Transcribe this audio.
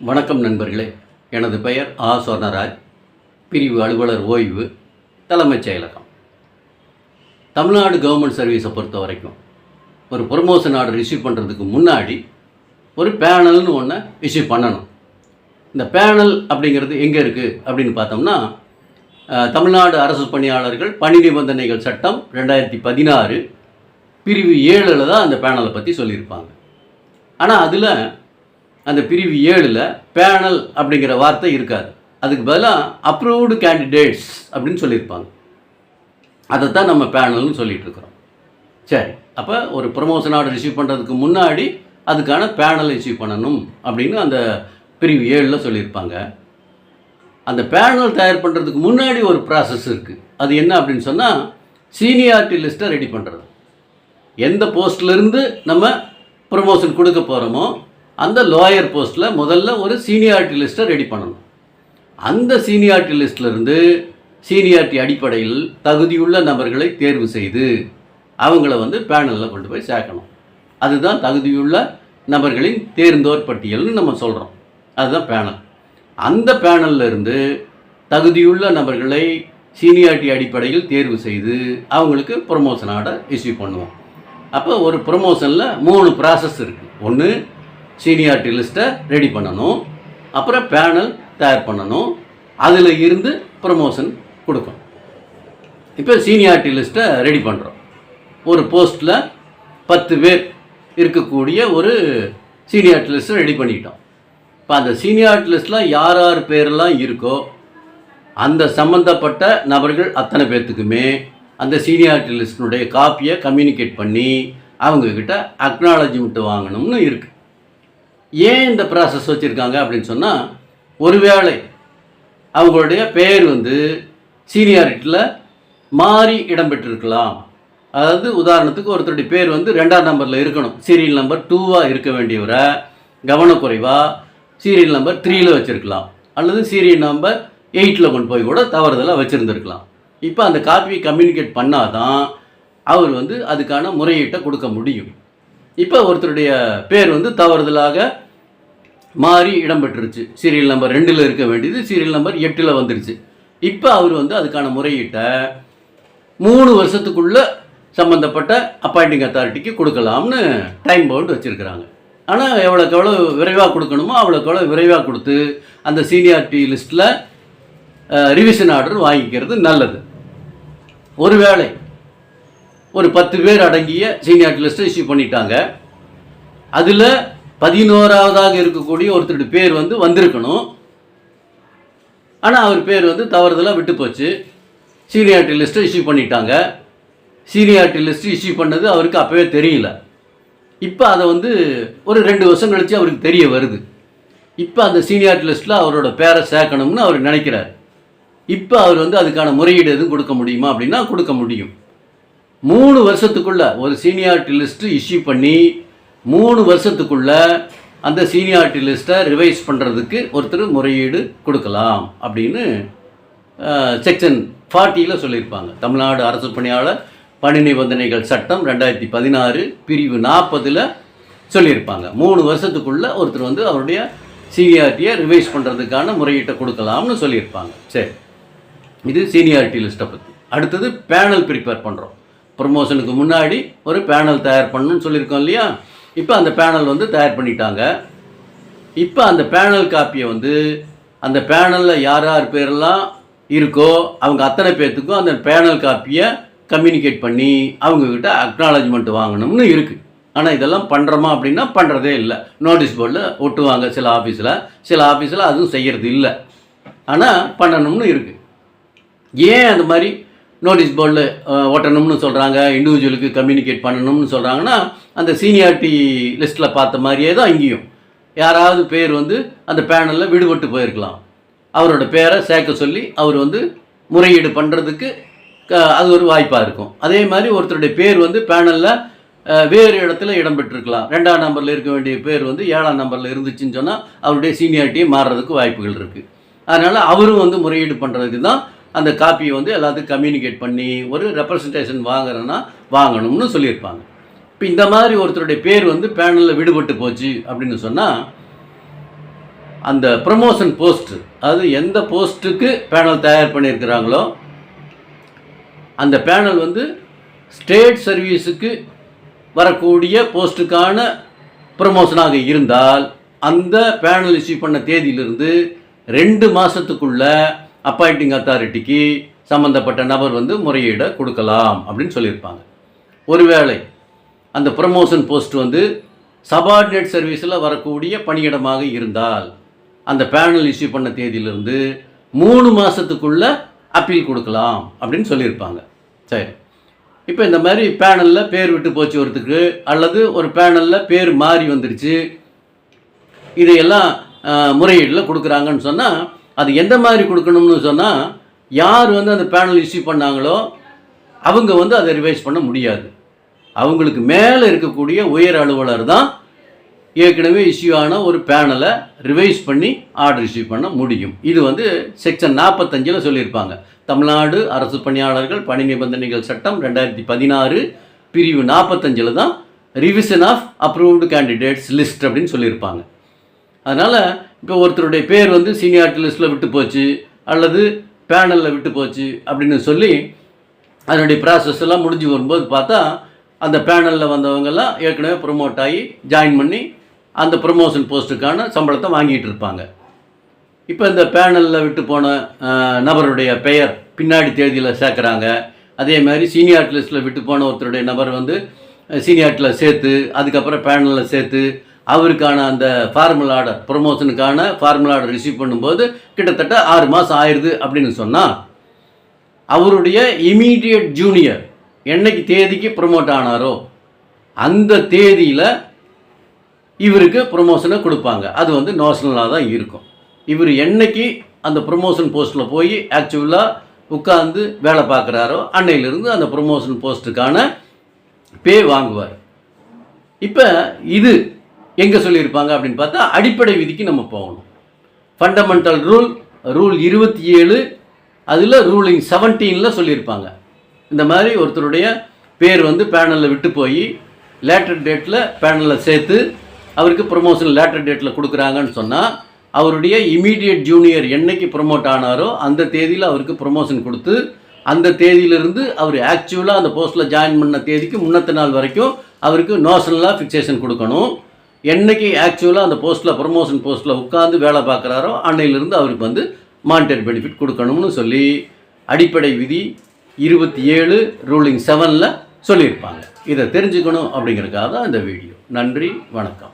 வணக்கம் நண்பர்களே. எனது பெயர் ஆ. சொர்ணராஜ். பிரிவு அலுவலர் ஓய்வு தலைமைச் செயலகம். தமிழ்நாடு கவர்மெண்ட் சர்வீஸை பொறுத்த வரைக்கும் ஒரு ப்ரொமோஷன் ஆர்டர் இஷ்யூ பண்ணுறதுக்கு முன்னாடி ஒரு பேனல்னு ஒன்று இஷ்யூ பண்ணணும். இந்த பேனல் அப்படிங்கிறது எங்கே இருக்குது அப்படின்னு பார்த்தோம்னா தமிழ்நாடு அரசு பணியாளர்கள் பணி நிபந்தனைகள் சட்டம் ரெண்டாயிரத்தி பதினாறு பிரிவு ஏழில் தான் அந்த பேனலை பற்றி சொல்லியிருப்பாங்க. ஆனால் அதில் அந்த பிரிவு ஏழில் பேனல் அப்படிங்கிற வார்த்தை இருக்காது. அதுக்கு பதிலாக அப்ரூவ்டு கேண்டிடேட்ஸ் அப்படின்னு சொல்லியிருப்பாங்க. அதை தான் நம்ம பேனல்னு சொல்லிட்டு இருக்கிறோம். சரி அப்போ ஒரு ப்ரொமோஷன் ஆர்டர் ரிசீவ் பண்ணுறதுக்கு முன்னாடி அதுக்கான பேனல் ரிசீவ் பண்ணணும் அப்படின்னு அந்த பிரிவு ஏழில் சொல்லியிருப்பாங்க. அந்த பேனல் தயார் பண்ணுறதுக்கு முன்னாடி ஒரு ப்ராசஸ் இருக்குது அது என்ன அப்படின்னு சொன்னால் சீனியாரிட்டி லிஸ்ட்டை ரெடி பண்ணுறது எந்த போஸ்ட்லேருந்து நம்ம ப்ரொமோஷன் கொடுக்க போகிறோமோ அந்த லோயர் போஸ்ட்டில் முதல்ல ஒரு சீனியாரிட்டி லிஸ்ட்டை ரெடி பண்ணணும். அந்த சீனியாரிட்டி லிஸ்ட்லேருந்து சீனியாரிட்டி அடிப்படையில் தகுதியுள்ள நபர்களை தேர்வு செய்து அவங்கள வந்து பேனலில் கொண்டு போய் சேர்க்கணும். அதுதான் தகுதியுள்ள நபர்களின் தேர்ந்தோர் பட்டியல்னு நம்ம சொல்கிறோம் அதுதான் பேனல் அந்த பேனல்ல இருந்து தகுதியுள்ள நபர்களை சீனியாரிட்டி அடிப்படையில் தேர்வு செய்து அவங்களுக்கு ப்ரொமோஷன் ஆர்டர் இஷ்யூ பண்ணுவோம். அப்போ ஒரு ப்ரொமோஷனில் மூணு ப்ராசஸ் இருக்குது ஒன்று சீனியாரிட்டி லிஸ்ட்டை ரெடி பண்ணணும். அப்புறம் பேனல் தயார் பண்ணணும். அதில் இருந்து ப்ரமோஷன் கொடுக்கணும். இப்போ சீனியாரிட்டி லிஸ்ட்டை ரெடி பண்ணுறோம் ஒரு போஸ்ட்டில் பத்து பேர் இருக்கக்கூடிய ஒரு சீனியாரிட்டி லிஸ்ட்டை ரெடி பண்ணிட்டோம். இப்போ அந்த சீனியாரிட்டி லிஸ்ட்டில் யார் யார் பேரெல்லாம் இருக்கோ அந்த சம்மந்தப்பட்ட நபர்கள் அத்தனை பேர்த்துக்குமே அந்த சீனியாரிட்டி லிஸ்டினுடைய காப்பியை கம்யூனிகேட் பண்ணி அவங்கக்கிட்ட அக்னாலஜ்மெண்ட் வாங்கணும்னு இருக்குது ஏன் இந்த ப்ராசஸ் வச்சுருக்காங்க அப்படின்னு சொன்னால் ஒருவேளை அவங்களுடைய பேர் வந்து சீனியாரிட்டியில் மாறி இடம்பெற்றிருக்கலாம் அதாவது உதாரணத்துக்கு ஒருத்தருடைய பேர் வந்து ரெண்டாம் நம்பரில் இருக்கணும். சீரியல் நம்பர் டூவாக இருக்க வேண்டியவரை கவனக்குறைவாக சீரியல் நம்பர் த்ரீயில் வச்சுருக்கலாம். அல்லது சீரியல் நம்பர் எயிட்டில் கொண்டு போய் கூட தவறுதலாக வச்சுருந்துருக்கலாம். இப்போ அந்த காப்பியை கம்யூனிகேட் பண்ணால் தான் அவர் வந்து அதுக்கான முறையீட்டை கொடுக்க முடியும். இப்போ ஒருத்தருடைய பேர் வந்து தவறுதலாக மாறி இடம்பெற்றுருச்சு சீரியல் நம்பர் ரெண்டில் இருக்க வேண்டியது சீரியல் நம்பர் எட்டில் வந்துருச்சு. இப்போ அவர் வந்து அதுக்கான முறையீட்டை மூணு வருஷத்துக்குள்ள சம்மந்தப்பட்ட அப்பாயிண்டிங் அத்தாரிட்டிக்கு கொடுக்கலாம்னு டைம் பவுண்ட் வச்சுருக்கிறாங்க. ஆனால் எவ்வளோக்கு எவ்வளோ விரைவாக கொடுக்கணுமோ அவ்வளோக்கு எவ்வளோ விரைவாக கொடுத்து அந்த சீனியாரிட்டி லிஸ்ட்டில் ரிவிஷன் ஆர்டர் வாங்கிக்கிறது நல்லது. ஒருவேளை ஒரு பத்து பேர் அடங்கிய சீனியாரிட்டி லிஸ்ட்டை இஷ்யூ பண்ணிட்டாங்க. அதில் பதினோராவதாக இருக்கக்கூடிய ஒருத்தருடைய பேர் வந்து வந்திருக்கணும். ஆனால் அவர் பேர் வந்து தவறுதலாக விட்டு போச்சு. சீனியாரிட்டி லிஸ்ட்டை இஷ்யூ பண்ணிட்டாங்க. சீனியாரிட்டி லிஸ்ட் இஷ்யூ பண்ணது அவருக்கு அப்போவே தெரியல. இப்போ அதை வந்து ஒரு ரெண்டு வருஷம் கழித்து அவருக்கு தெரிய வருது. இப்போ அந்த சீனியாரிட்டி லிஸ்ட்டில் அவரோட பேரை சேர்க்கணும்னு அவர் நினைக்கிறார். இப்போ அவர் வந்து அதுக்கான முறையீடு எதுவும் கொடுக்க முடியுமா அப்படின்னா கொடுக்க முடியும். மூணு வருஷத்துக்குள்ளே ஒரு சீனியாரிட்டி லிஸ்ட்டு இஷ்யூ பண்ணி மூணு வருஷத்துக்குள்ள அந்த சீனியாரிட்டி லிஸ்ட்டை ரிவைஸ் பண்ணுறதுக்கு ஒருத்தர் முறையீடு கொடுக்கலாம் அப்படின்னு செக்ஷன் ஃபார்ட்டியில் சொல்லியிருப்பாங்க. தமிழ்நாடு அரசு பணியாளர் பணி நிபந்தனைகள் சட்டம் ரெண்டாயிரத்தி பதினாறு பிரிவு நாற்பதில் சொல்லியிருப்பாங்க. மூணு வருஷத்துக்குள்ள ஒருத்தர் வந்து அவருடைய சீனியாரிட்டியை ரிவைஸ் பண்ணுறதுக்கான முறையீட்டை கொடுக்கலாம்னு சொல்லியிருப்பாங்க. சரி. இது சீனியாரிட்டி லிஸ்ட்டை பற்றி அடுத்தது பேனல் ப்ரிப்பேர் பண்ணுறோம் ப்ரொமோஷனுக்கு முன்னாடி ஒரு பேனல் தயார் பண்ணணும்னு சொல்லியிருக்கோம் இல்லையா? இப்போ அந்த பேனல் வந்து தயார் பண்ணிட்டாங்க. இப்போ அந்த பேனல் காப்பியை வந்து அந்த பேனலில் யார் யார் பேரெல்லாம் இருக்கோ அவங்க அத்தனை பேர்த்துக்கும் அந்த பேனல் காப்பியை கம்யூனிகேட் பண்ணி அவங்கக்கிட்ட அக்னாலஜ்மெண்ட் வாங்கணும்னு இருக்குது ஆனால் இதெல்லாம் பண்ணுறோமா அப்படின்னா பண்ணுறதே இல்லை. நோட்டீஸ் போர்டில் ஒட்டுவாங்க சில ஆஃபீஸில் சில ஆஃபீஸில் அதுவும் செய்கிறது இல்லை. ஆனால் பண்ணணும்னு இருக்குது ஏன் அந்த மாதிரி நோட்டீஸ் போர்டில் ஒட்டணும்னு சொல்கிறாங்க இண்டிவிஜுவலுக்கு கம்யூனிகேட் பண்ணணும்னு சொல்கிறாங்கன்னா அந்த சீனியாரிட்டி லிஸ்ட்டில் பார்த்த மாதிரியே தான் இங்கேயும். யாராவது பேர் வந்து அந்த பேனலில் விடுபட்டு போயிருக்கலாம். அவரோட பேரை சேர்க்க சொல்லி அவர் வந்து முறையீடு பண்ணுறதுக்கு அது ஒரு வாய்ப்பாக இருக்கும். அதே மாதிரி ஒருத்தருடைய பேர் வந்து பேனலில் வேறு இடத்துல இடம்பெற்றிருக்கலாம். ரெண்டாம் நம்பரில் இருக்க வேண்டிய பேர் வந்து ஏழாம் நம்பரில் இருந்துச்சுன்னு சொன்னால் அவருடைய சீனியாரிட்டியை மாறுறதுக்கு வாய்ப்புகள் இருக்குது அதனால் அவரும் வந்து முறையீடு பண்ணுறதுக்கு தான் அந்த காப்பியை வந்து எல்லாத்துக்கும் கம்யூனிகேட் பண்ணி ஒரு ரெப்ரசன்டேஷன் வாங்குறேன்னா வாங்கணும்னு சொல்லியிருப்பாங்க. இப்போ இந்த மாதிரி ஒருத்தருடைய பேர் வந்து பேனலில் விடுபட்டு போச்சு அப்படின்னு சொன்னால் அந்த ப்ரமோஷன் போஸ்ட்டு அது எந்த போஸ்ட்டுக்கு பேனல் தயார் பண்ணியிருக்கிறாங்களோ அந்த பேனல் வந்து ஸ்டேட் சர்வீஸுக்கு வரக்கூடிய போஸ்ட்டுக்கான ப்ரமோஷனாக இருந்தால் அந்த பேனல் இஷ்யூ பண்ண தேதியிலிருந்து ரெண்டு மாதத்துக்குள்ள அப்பாயிண்டிங் அத்தாரிட்டிக்கு சம்மந்தப்பட்ட நபர் வந்து முறையீடை கொடுக்கலாம் அப்படின்னு சொல்லியிருப்பாங்க. ஒருவேளை அந்த ப்ரமோஷன் போஸ்ட் வந்து சபார்டினேட் சர்வீஸில் வரக்கூடிய பணியிடமாக இருந்தால் அந்த பேனல் இஷ்யூ பண்ண தேதியிலிருந்து மூணு மாதத்துக்குள்ள அப்பீல் கொடுக்கலாம் அப்படின்னு சொல்லியிருப்பாங்க. சரி. இப்போ இந்த மாதிரி பேனலில் பேர் விட்டு போச்சு ஒருத்துக்கு அல்லது ஒரு பேனலில் பேர் மாறி வந்துருச்சு இதையெல்லாம் முறையீடில் கொடுக்குறாங்கன்னு சொன்னால் அது எந்த மாதிரி கொடுக்கணும்னு சொன்னால் யார் வந்து அந்த பேனல் இஷ்யூ பண்ணாங்களோ அவங்க வந்து அதை ரிவைஸ் பண்ண முடியாது. அவங்களுக்கு மேலே இருக்கக்கூடிய உயர் அலுவலர் தான் ஏற்கனவே இஷ்யூ ஆன ஒரு பேனலை ரிவைஸ் பண்ணி ஆர்டர் இஷ்யூ பண்ண முடியும். இது வந்து செக்ஷன் நாற்பத்தஞ்சில் சொல்லியிருப்பாங்க. தமிழ்நாடு அரசு பணியாளர்கள் பணி நிபந்தனைகள் சட்டம் ரெண்டாயிரத்தி பதினாறு பிரிவு நாற்பத்தஞ்சில் தான் revision of approved candidates list அப்படின்னு சொல்லியிருப்பாங்க. அதனால் இப்போ ஒருத்தருடைய பேர் வந்து சீனியாரிட்டி லிஸ்ட்டில் விட்டு போச்சு அல்லது பேனலில் விட்டு போச்சு அப்படின்னு சொல்லி அதனுடைய ப்ராசஸ் எல்லாம் முடிஞ்சு வரும்போது பார்த்தா அந்த பேனலில் வந்தவங்கெல்லாம் ஏற்கனவே ப்ரொமோட் ஆகி ஜாயின் பண்ணி அந்த ப்ரொமோஷன் போஸ்ட்டுக்கான சம்பளத்தை வாங்கிட்டு இருப்பாங்க. இப்போ இந்த பேனலில் விட்டு போன நபருடைய பெயர் பின்னாடி தேதியில் சேர்க்குறாங்க. அதே மாதிரி சீனியாரிட்டி லிஸ்ட்டில் விட்டு போன ஒருத்தருடைய நபர் வந்து சீனியாரிட்டியில் சேர்த்து அதுக்கப்புறம் பேனலில் சேர்த்து அவருக்கான அந்த ஃபார்மல் ஆர்டர் ப்ரொமோஷனுக்கான ஃபார்மல் ஆர்டர் ரிசீவ் பண்ணும்போது கிட்டத்தட்ட ஆறு மாதம் ஆயிடுது அப்படின்னு சொன்னால் அவருடைய இமீடியட் ஜூனியர் என்னைக்கு தேதிக்கு ப்ரொமோட் ஆனாரோ அந்த தேதியில் இவருக்கு ப்ரொமோஷனை கொடுப்பாங்க. அது வந்து நோஷனலாக தான் இருக்கும். இவர் என்னைக்கு அந்த ப்ரொமோஷன் போஸ்ட்டில் போய் ஆக்சுவலாக உட்காந்து வேலை பார்க்குறாரோ அன்னையிலிருந்து அந்த ப்ரொமோஷன் போஸ்ட்டுக்கான பே வாங்குவார். இப்போ இது எங்கே சொல்லியிருப்பாங்க அப்படின்னு பார்த்தா அடிப்படை விதிக்கு நம்ம போகணும். ஃபண்டமெண்டல் ரூல் ரூல் இருபத்தி ஏழு அதில் ரூலிங் செவன்டீனில் சொல்லியிருப்பாங்க. இந்த மாதிரி ஒருத்தருடைய பேர் வந்து பேனலில் விட்டு போய் லேட்டர் டேட்டில் பேனலில் சேர்த்து அவருக்கு ப்ரொமோஷன் லேட்டர் டேட்டில் கொடுக்குறாங்கன்னு சொன்னால் அவருடைய இமீடியட் ஜூனியர் என்னைக்கு ப்ரொமோட் ஆனாரோ அந்த தேதியில் அவருக்கு ப்ரொமோஷன் கொடுத்து அந்த தேதியிலிருந்து அவர் ஆக்சுவலாக அந்த போஸ்ட்டில் ஜாயின் பண்ண தேதிக்கு முன்னத்த நாள் வரைக்கும் அவருக்கு நோஷனலாக ஃபிக்சேஷன் கொடுக்கணும். என்னைக்கு ஆக்சுவலாக அந்த போஸ்ட்டில் ப்ரொமோஷன் போஸ்ட்டில் உட்காந்து வேலை பார்க்குறாரோ அன்னையிலிருந்து அவருக்கு வந்து மானிட்டரி பெனிஃபிட் கொடுக்கணும்னு சொல்லி அடிப்படை விதி இருபத்தி ஏழு ரூலிங் செவனில் சொல்லியிருப்பாங்க. இதை தெரிஞ்சுக்கணும் அப்படிங்கிறதுக்காக தான் இந்த வீடியோ நன்றி வணக்கம்.